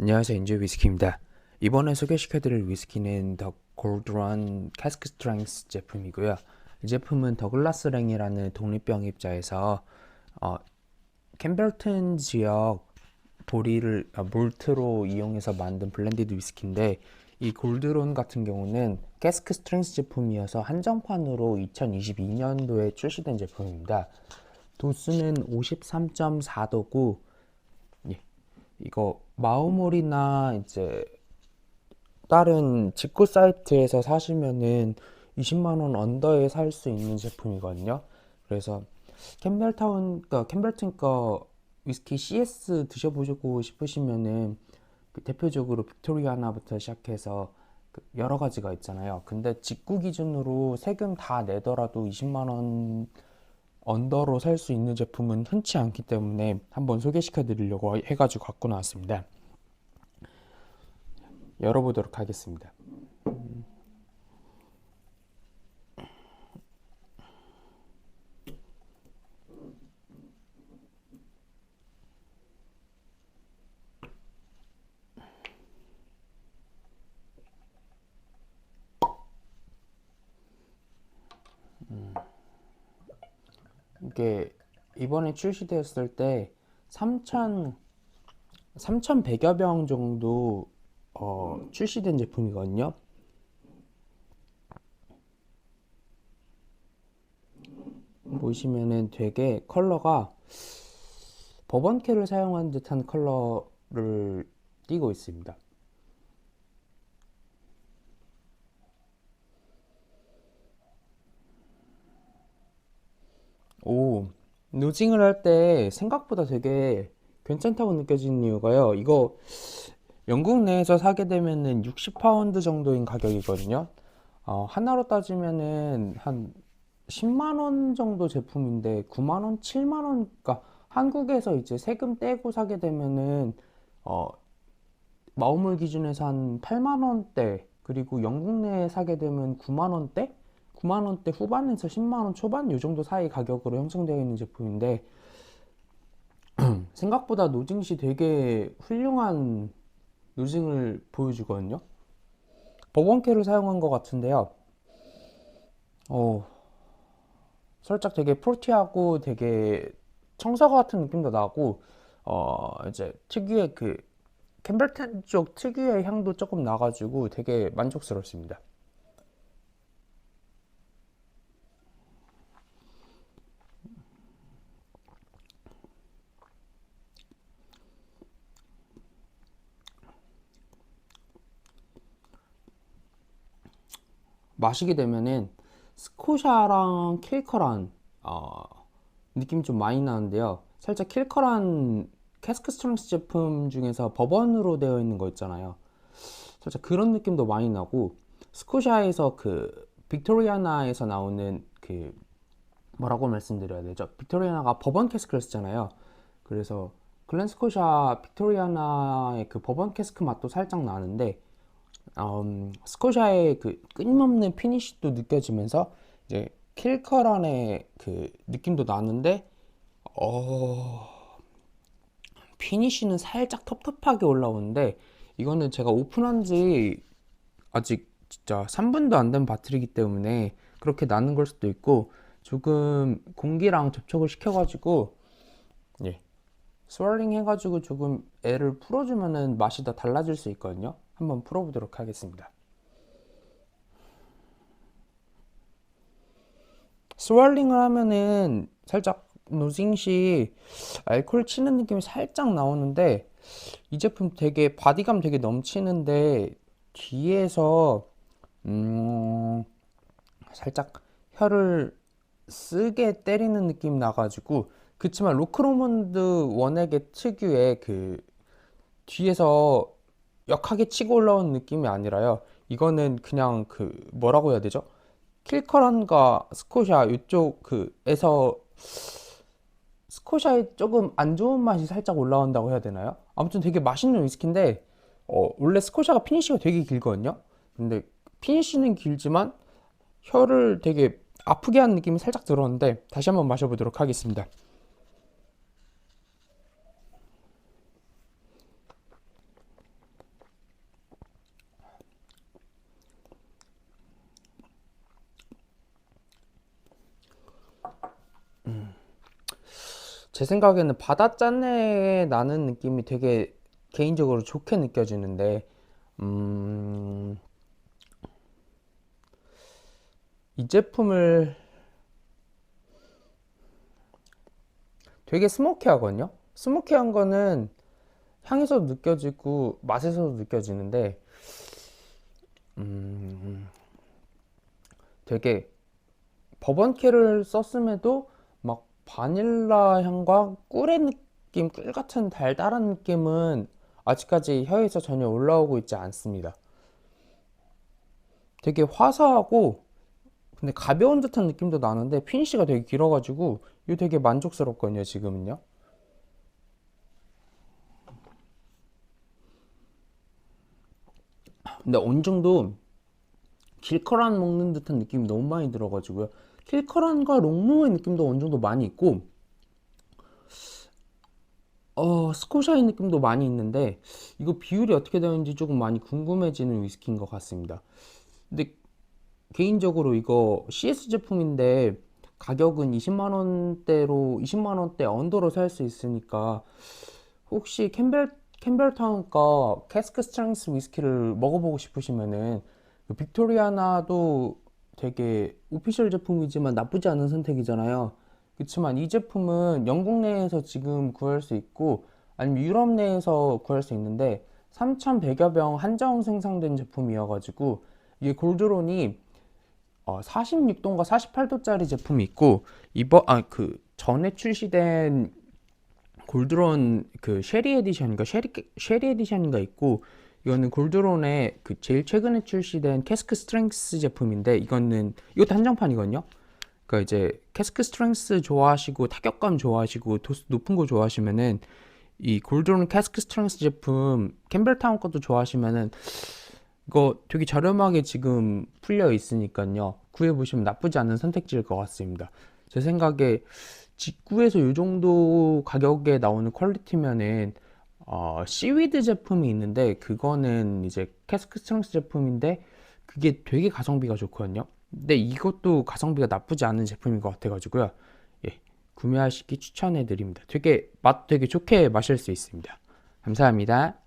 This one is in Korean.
안녕하세요 인조 위스키입니다. 이번에 소개시켜드릴 위스키는 더 골드런 캐스크 스트렝스 제품이고요. 이 제품은 더글라스 랭이라는 독립병입자에서 어, 캠벨튼 지역 보리를 아, 몰트로 이용해서 만든 블렌디드 위스키인데 이 골드론 같은 경우는 캐스크 스트렝스 제품이어서 한정판으로 2022년도에 출시된 제품입니다. 도수는 53.4도고 이거 마우몰이나 이제 다른 직구 사이트에서 사시면은 20만 원 언더에 살 수 있는 제품이거든요. 그래서 캠벨타운, 그러니까 캠벨튼 거 위스키 CS 드셔보시고 싶으시면은 그 대표적으로 빅토리아나부터 시작해서 그 여러 가지가 있잖아요. 근데 직구 기준으로 세금 다 내더라도 20만 원 언더로 살 수 있는 제품은 흔치 않기 때문에 한번 소개시켜 드리려고 해가지고 갖고 나왔습니다. 열어보도록 하겠습니다. 이게 이번에 출시되었을 때 3,000 3,100여 병 정도 어, 출시된 제품이거든요. 보시면은 되게 컬러가 버번캐를 사용한 듯한 컬러를 띠고 있습니다. 오, 노징을 할 때 생각보다 되게 괜찮다고 느껴지는 이유가요. 이거 영국 내에서 사게 되면은 60파운드 정도인 가격이거든요. 어, 하나로 따지면은 한 10만 원 정도 제품인데 9만 원, 7만 원, 그러니까 한국에서 이제 세금 떼고 사게 되면은 어, 마우물 기준에서 한 8만 원대 그리고 영국 내에 사게 되면 9만 원대? 9만 원대 후반에서 10만 원 초반 이 정도 사이 가격으로 형성되어 있는 제품인데 생각보다 노징시 되게 훌륭한 노징을 보여주거든요. 버번캐를 사용한 것 같은데요. 어, 살짝 되게 프로티하고 되게 청사 같은 느낌도 나고 어, 이제 특유의 그 캠벨튼 쪽 특유의 향도 조금 나가지고 되게 만족스럽습니다. 마시게 되면은 스코샤랑 킬커란 어, 느낌이 좀 많이 나는데요. 살짝 킬커란 캐스크 스트렝스 제품 중에서 버번으로 되어 있는 거 있잖아요. 살짝 그런 느낌도 많이 나고 스코샤에서 그 빅토리아나에서 나오는 그 뭐라고 말씀드려야 되죠? 빅토리아나가 버번 캐스크를 쓰잖아요. 그래서 글렌스코샤 빅토리아나의 그 버번 캐스크 맛도 살짝 나는데 음, 스코샤의 그 끊임없는 피니쉬도 느껴지면서 이제 킬커런의 그 느낌도 나는데 어 피니쉬는 살짝 텁텁하게 올라오는데 이거는 제가 오픈한 지 아직 진짜 3분도 안 된 바틀이기 때문에 그렇게 나는 걸 수도 있고 조금 공기랑 접촉을 시켜가지고 예 스월링 해가지고 조금 애를 풀어주면은 맛이 더 달라질 수 있거든요. 한번 풀어보도록 하겠습니다. 스월링을 하면은 살짝 노징시 알코올 치는 느낌이 살짝 나오는데 이 제품 되게 바디감 되게 넘치는데 뒤에서 음 살짝 혀를 쓰게 때리는 느낌 나가지고 그치만 로크로몬드 원액의 특유의 그 뒤에서 역하게 치고 올라온 느낌이 아니라요. 이거는 그냥 그 뭐라고 해야 되죠? 킬커런과 스코샤 이쪽 그에서 스코샤에 조금 안 좋은 맛이 살짝 올라온다고 해야 되나요? 아무튼 되게 맛있는 위스키인데 어, 원래 스코샤가 피니쉬가 되게 길거든요. 근데 피니쉬는 길지만 혀를 되게 아프게 하는 느낌이 살짝 들었는데 다시 한번 마셔보도록 하겠습니다. 제 생각에는 바다 짠내 나는 느낌이 되게 개인적으로 좋게 느껴지는데, 음, 이 제품을 되게 스모키하거든요. 스모키한 거는 향에서도 느껴지고 맛에서도 느껴지는데, 음, 되게 버번키를 썼음에도 막 바닐라 향과 꿀의 느낌, 꿀 같은 달달한 느낌은 아직까지 혀에서 전혀 올라오고 있지 않습니다. 되게 화사하고 근데 가벼운 듯한 느낌도 나는데 피니쉬가 되게 길어가지고 이거 되게 만족스럽거든요, 지금은요. 근데 어느 정도 길커란 먹는 듯한 느낌이 너무 많이 들어가지고요. 길커란과 롱모의 느낌도 어느 정도 많이 있고, 어, 스코샤의 느낌도 많이 있는데, 이거 비율이 어떻게 되는지 조금 많이 궁금해지는 위스키인 것 같습니다. 근데 개인적으로 이거 CS 제품인데, 가격은 20만 원대로, 20만 원대 언더로 살 수 있으니까, 혹시 캠벨, 캠벨타운 거 캐스크 스트렝스 위스키를 먹어보고 싶으시면은, 그 빅토리아나도 되게 오피셜 제품이지만 나쁘지 않은 선택이잖아요. 그렇지만 이 제품은 영국 내에서 지금 구할 수 있고 아니면 유럽 내에서 구할 수 있는데 3,100여 병 한정 생산된 제품이어가지고 이게 골드론이 46도인가 48도짜리 제품이 있고 이번 아 그 전에 출시된 골드론 그 쉐리 에디션인가 쉐리 쉐리 에디션인가 있고 이거는 골드론의 그 제일 최근에 출시된 캐스크 스트렝스 제품인데 이거는 이것도 한정판이거든요. 그러니까 이제 캐스크 스트렝스 좋아하시고 타격감 좋아하시고 도수 높은 거 좋아하시면은 이 골드론 캐스크 스트렝스 제품 캠벨타운 것도 좋아하시면은 이거 되게 저렴하게 지금 풀려 있으니까요. 구해 보시면 나쁘지 않은 선택지일 것 같습니다. 제 생각에 직구에서 이 정도 가격에 나오는 퀄리티면은 어, 시위드 제품이 있는데 그거는 이제 캐스크 스트렝스 제품인데 그게 되게 가성비가 좋거든요. 근데 이것도 가성비가 나쁘지 않은 제품인 것 같아가지고요. 예, 구매하시기 추천해 드립니다. 되게 맛 되게 좋게 마실 수 있습니다. 감사합니다.